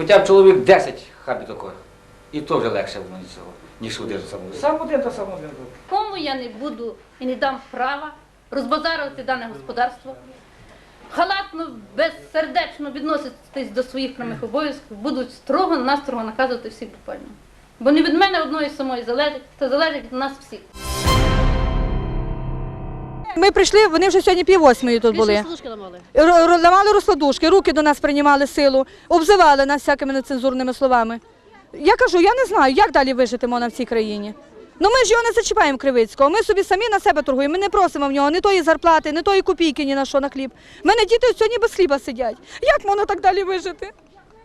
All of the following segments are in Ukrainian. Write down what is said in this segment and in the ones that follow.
хоча б чоловік 10 хабі такого. І то вже легше воно цього, ніж один сам. Сам один та сам один. Кому я не буду і не дам права розбазарувати дане господарство, халатно, безсердечно відноситись до своїх прямих обов'язків, будуть строго настрого наказувати всіх буквально. Бо не від мене одної самої залежить, це залежить від нас всіх. Ми прийшли, вони вже сьогодні пів восьмої тут були. Р- Ламали розкладушки, руки до нас приймали силу, обзивали нас всякими нецензурними словами. Я кажу, я не знаю, як далі вижити можна в цій країні. Ну ми ж його не зачіпаємо Кривицького. Ми собі самі на себе торгуємо. Ми не просимо в нього ні тої зарплати, ні тої копійки, ні на що на хліб. У мене діти сьогодні без хліба сидять. Як можна так далі вижити?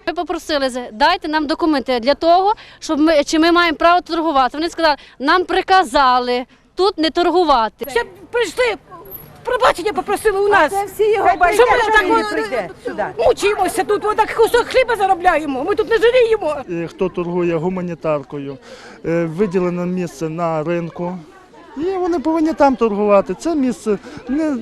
Ми попросили, дайте нам документи для того, щоб ми чи ми маємо право торгувати. Вони сказали, нам приказали тут не торгувати. Ще прийшли, пробачення попросили у нас. Це всі його Що ми так прийде сюди. мучимося тут, ми так кусок хліба заробляємо, ми тут не жаліємо. е, хто торгує гуманітаркою, е, виділене місце на ринку. І вони повинні там торгувати. Це місце не,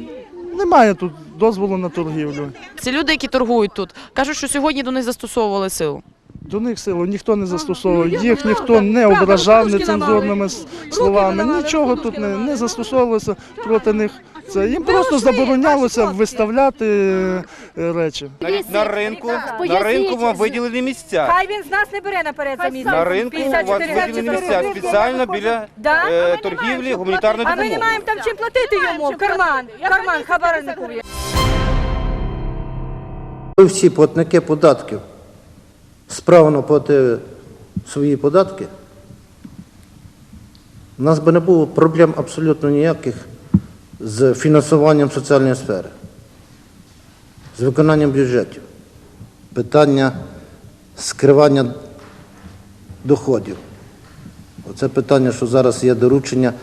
немає тут дозволу на торгівлю. Це люди, які торгують тут, кажуть, що сьогодні до них застосовували силу. До них силу ніхто не застосовував, їх ніхто не ображав нецензурними с- словами. Нічого тут не, не застосовувалося проти них. Це їм просто заборонялося виставляти е, речі. На, на ринку, на ринку вам виділені місця. Хай він з нас не бере наперед за місце. На ринку у вас виділені місця спеціально біля Да? е, торгівлі гуманітарної допомоги. А ми не маємо там чим платити йому в карман. Карман хабарникові. Ви всі платники податків справно платили свої податки, у нас би не було проблем абсолютно ніяких з фінансуванням соціальної сфери, з виконанням бюджетів, питання скривання доходів. Оце питання, що зараз є доручення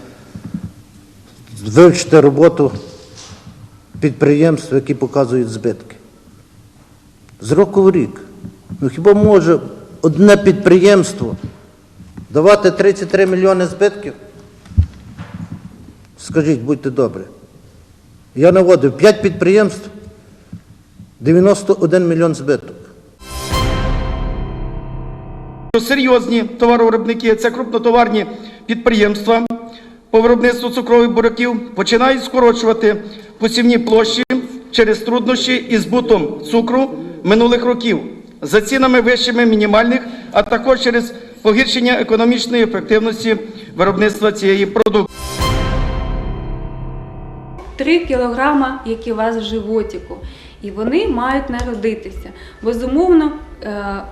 вивчити роботу підприємств, які показують збитки. З року в рік. Ну хіба може одне підприємство давати 33 мільйони збитків? Скажіть, будьте добрі. Я наводив 5 підприємств, 91 мільйон збиток. Серйозні товаровиробники, це крупнотоварні підприємства по виробництву цукрових буряків починають скорочувати посівні площі через труднощі із збутом цукру минулих років за цінами вищими мінімальних, а також через погіршення економічної ефективності виробництва цієї продукції. 3 кілограма, які у вас в животику, і вони мають народитися. Безумовно, е, е,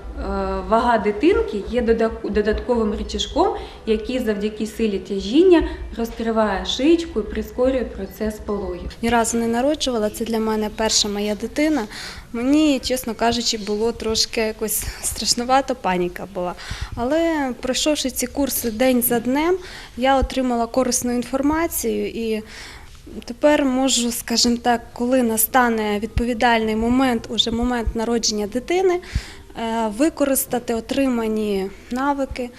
вага дитинки є додатковим рычажком, який завдяки силі тяжіння розкриває шиєчку і прискорює процес пологів. Ні разу не народжувала, це для мене перша моя дитина. Мені, чесно кажучи, було трошки якось страшнувато, паніка була. Але пройшовши ці курси день за днем, я отримала корисну інформацію і тепер можу, скажімо так, коли настане відповідальний момент, уже момент народження дитини, е, використати отримані навики.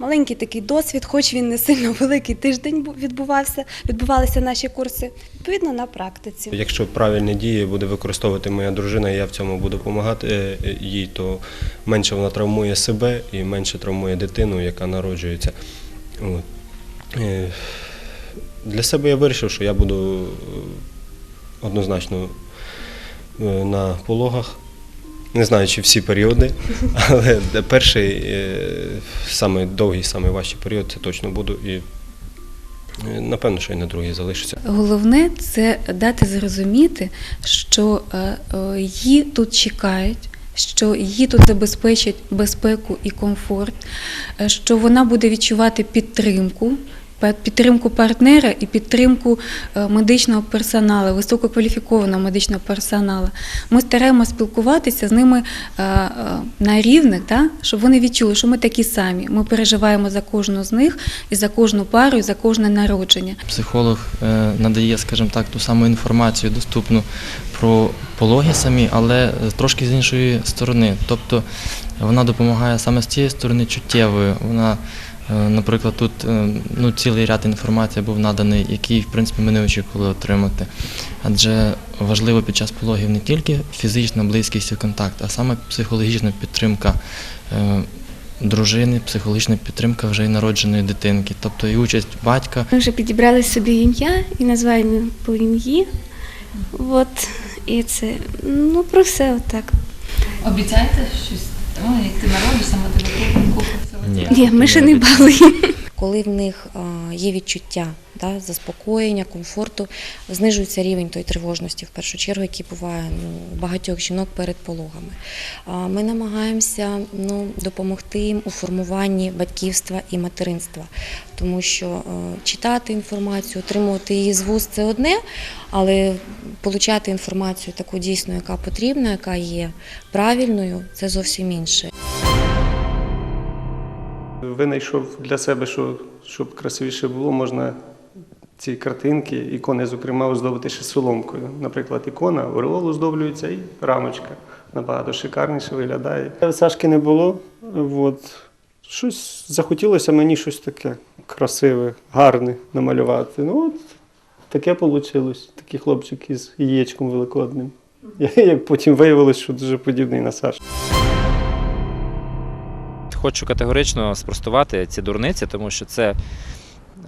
Маленький такий досвід, хоч він не сильно великий тиждень відбувався, відбувалися наші курси, відповідно на практиці. Якщо правильні дії буде використовувати моя дружина, і я в цьому буду допомагати е, їй, то менше вона травмує себе і менше травмує дитину, яка народжується. От. Для себе я вирішив, що я буду е, однозначно е, на пологах. Не знаю, чи всі періоди, але перший, е, самий довгий, самий важчий період це точно буду. І напевно, що і на другий залишиться. Головне це дати зрозуміти, що її тут чекають. Що її тут забезпечать безпеку і комфорт, що вона буде відчувати підтримку, підтримку партнера і підтримку е, медичного персоналу, висококваліфікованого медичного персоналу. Ми стараємося спілкуватися з ними е, е, на рівних, да? щоб вони відчули, що ми такі самі. Ми переживаємо за кожну з них і за кожну пару, і за кожне народження. Психолог надає, скажімо так, ту саму інформацію доступну про пологи самі, але трошки з іншої сторони. Тобто вона допомагає саме з цієї сторони чуттєвою. Вона Наприклад, тут е, ну, цілий ряд інформації був наданий, який, в принципі, ми не очікували отримати. Адже важливо під час пологів не тільки фізична близькість і контакт, а саме психологічна підтримка е, дружини, психологічна підтримка вже й народженої дитинки, тобто і участь батька. Ми вже підібрали собі ім'я і називаємо по ім'ї. От, і це, ну, про все отак. Обіцяєте щось? Ну, як ти народишся, ми тебе купимо. Ні, Ні, ми ще не балуємо. Коли в них є відчуття да, заспокоєння, комфорту, знижується рівень тої тривожності, в першу чергу, який буває ну, у багатьох жінок перед пологами. Ми намагаємося ну, допомогти їм у формуванні батьківства і материнства, тому що читати інформацію, отримувати її з вуст це одне, але отримати інформацію таку дійсно, яка потрібна, яка є правильною, це зовсім інше. Винайшов для себе, що щоб красивіше було, можна ці картинки, ікони, зокрема, оздобити ще соломкою. Наприклад, ікона ореол оздоблюється і рамочка набагато шикарніше виглядає. Сашки не було. От. Щось захотілося мені щось таке красиве, гарне намалювати. Ну от таке вийшло. Такий хлопчик із яєчком великодним. Як потім виявилось, що дуже подібний на Сашу. Хочу категорично спростувати ці дурниці, тому що це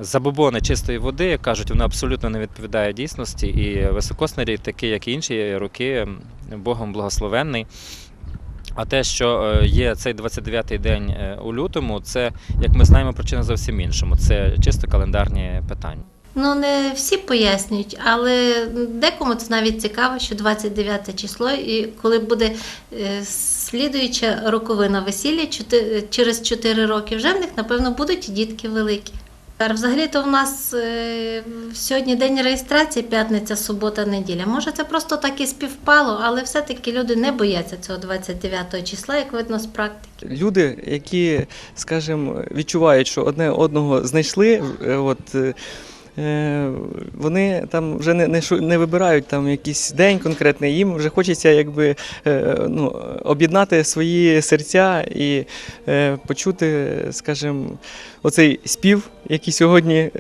забобони чистої води, як кажуть, воно абсолютно не відповідає дійсності. І високосний такий, як і інші роки, Богом благословенний. А те, що е, є цей 29-й день е, у лютому, це, як ми знаємо, причина зовсім іншому. Це чисто календарні питання. Ну, не всі пояснюють, але декому це навіть цікаво, що 29 число, і коли буде е, слідуюча роковина весілля через 4 роки, вже в них, напевно, будуть і дітки великі. Взагалі-то в нас е, сьогодні день реєстрації, п'ятниця, субота, неділя. Може, це просто так і співпало, але все-таки люди не бояться цього 29 числа, як видно з практики. Люди, які, скажімо, відчувають, що одне одного знайшли, е, от. Е, Вони там вже не, не, шу- не вибирають там якийсь день конкретний, їм вже хочеться якби е, ну, об'єднати свої серця і е, почути, скажімо, оцей спів, який сьогодні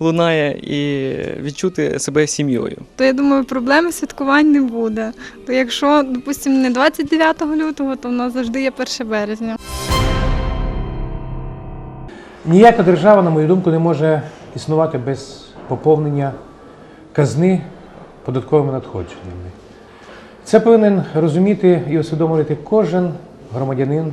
лунає, і відчути себе сім'єю. то я думаю, проблеми святкувань не буде. То якщо, допустимо, не 29 лютого, то в нас завжди є 1 березня. Ніяка держава, на мою думку, не може існувати без поповнення казни податковими надходженнями. Це повинен розуміти і усвідомлювати кожен громадянин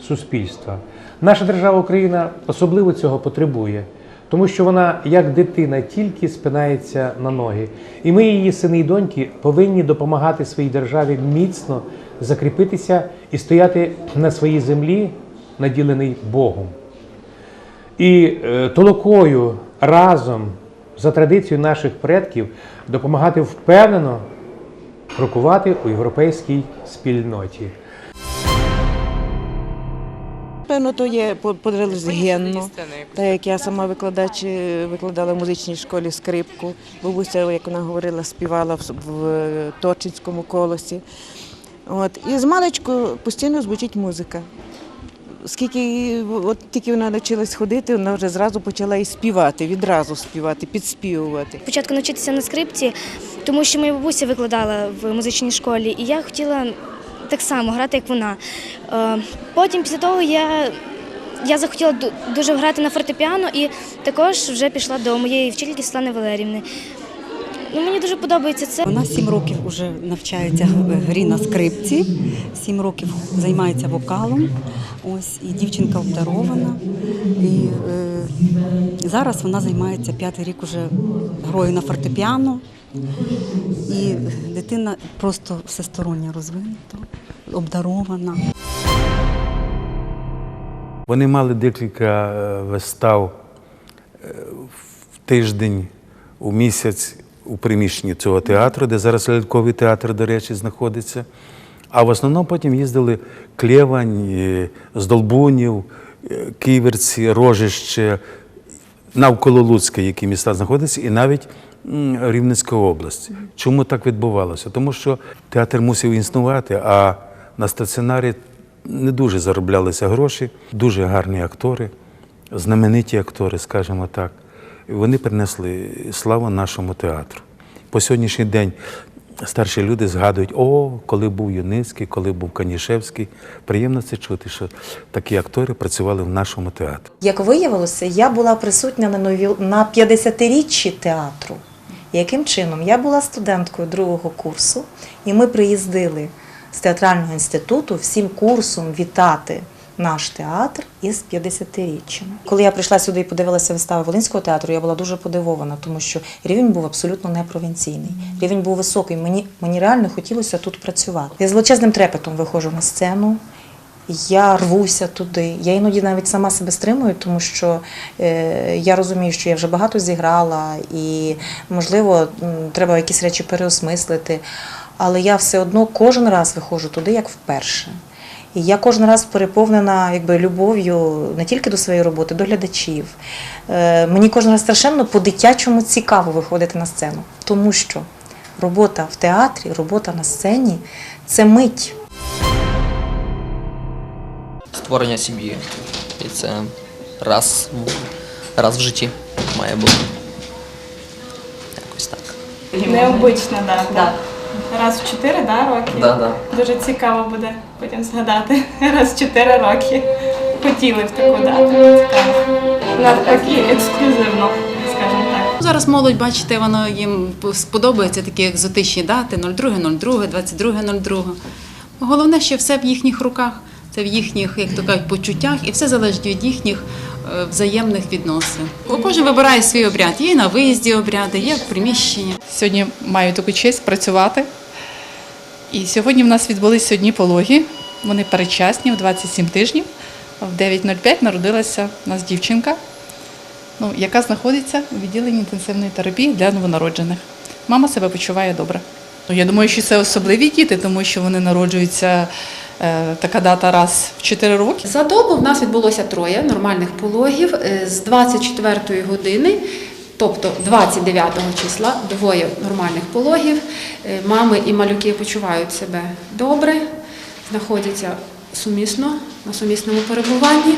суспільства. Наша держава Україна особливо цього потребує, тому що вона, як дитина, тільки спинається на ноги. І ми, її сини і доньки, повинні допомагати своїй державі міцно закріпитися і стояти на своїй землі, наділений Богом. І е, толокою разом за традицією наших предків допомагати впевнено крокувати у європейській спільноті. Певно, то є по- подрелігенно. Так як я сама викладач е, викладала в музичній школі скрипку. Бабуся, як вона говорила, співала в, в Торчинському колосі. От. І з маличку постійно звучить музика. Скільки от тільки вона навчилась ходити, вона вже зразу почала і співати, відразу співати, підспівувати. Спочатку навчитися на скрипці, тому що моя бабуся викладала в музичній школі, і я хотіла так само грати, як вона. Е, Потім після того я, я захотіла дуже грати на фортепіано і також вже пішла до моєї вчительки Світлани Валерівни. Ну, мені дуже подобається це. Вона сім років вже навчається грі на скрипці, сім років займається вокалом. Ось і дівчинка обдарована. І е, зараз вона займається п'ятий рік уже грою на фортепіано. І дитина просто всесторонньо розвинута, обдарована. Вони мали декілька е, вистав е, в тиждень, у місяць у приміщенні цього театру, де зараз ляльковий театр, до речі, знаходиться. А в основному потім їздили Клєвань, Здолбунів, е, Ківерці, Рожище, навколо Луцька, які міста знаходяться, і навіть Рівненська область. Чому так відбувалося? Тому що театр мусив існувати, а на стаціонарі не дуже зароблялися гроші, дуже гарні актори, знамениті актори, скажімо так. Вони принесли славу нашому театру. По сьогоднішній день старші люди згадують, о, коли був Юницький, коли був Канішевський. Приємно це чути, що такі актори працювали в нашому театрі. Як виявилося, я була присутня на нові на 50-річчі театру. Яким чином? Я була студенткою другого курсу, і ми приїздили з театрального інституту всім курсом вітати наш театр із 50-річчям. Коли я прийшла сюди і подивилася вистави Волинського театру, я була дуже подивована, тому що рівень був абсолютно не провінційний. Рівень був високий. Мені, мені реально хотілося тут працювати. Я з величезним трепетом виходжу на сцену. Я рвуся туди. Я іноді навіть сама себе стримую, тому що е, я розумію, що я вже багато зіграла, і можливо треба якісь речі переосмислити. Але я все одно кожен раз виходжу туди, як вперше. І я кожен раз переповнена якби, любов'ю не тільки до своєї роботи, до глядачів. Е, мені кожен раз страшенно по-дитячому цікаво виходити на сцену, тому що робота в театрі, робота на сцені це мить. створення сім'ї. І це раз, в- раз в житті має бути. Якось так. Необична дата. Раз в 4 да, роки. Да, да. Дуже цікаво буде потім згадати. Раз в 4 роки. Хотіли в таку дату. Цікаво. Навпаки, ексклюзивно, скажімо так. Зараз молодь, бачите, воно їм сподобається такі екзотичні дати 02.02, 22.02. Головне, що все в їхніх руках, це в їхніх, як то кажуть, почуттях, і все залежить від їхніх взаємних відносин. Кожен вибирає свій обряд. Є на виїзді обряди, є в приміщенні. Сьогодні маю таку честь працювати. І сьогодні в нас відбулися одні пологи. Вони передчасні в 27 тижнів. В 9.05 народилася у нас дівчинка, ну, яка знаходиться у відділенні інтенсивної терапії для новонароджених. Мама себе почуває добре. Ну, Я думаю, що це особливі діти, тому що вони народжуються е, така дата раз в 4 роки. За добу в нас відбулося троє нормальних пологів е, з 24 години. Тобто 29 числа двоє нормальних пологів. Е, Мами і малюки почувають себе добре, знаходяться сумісно на сумісному перебуванні.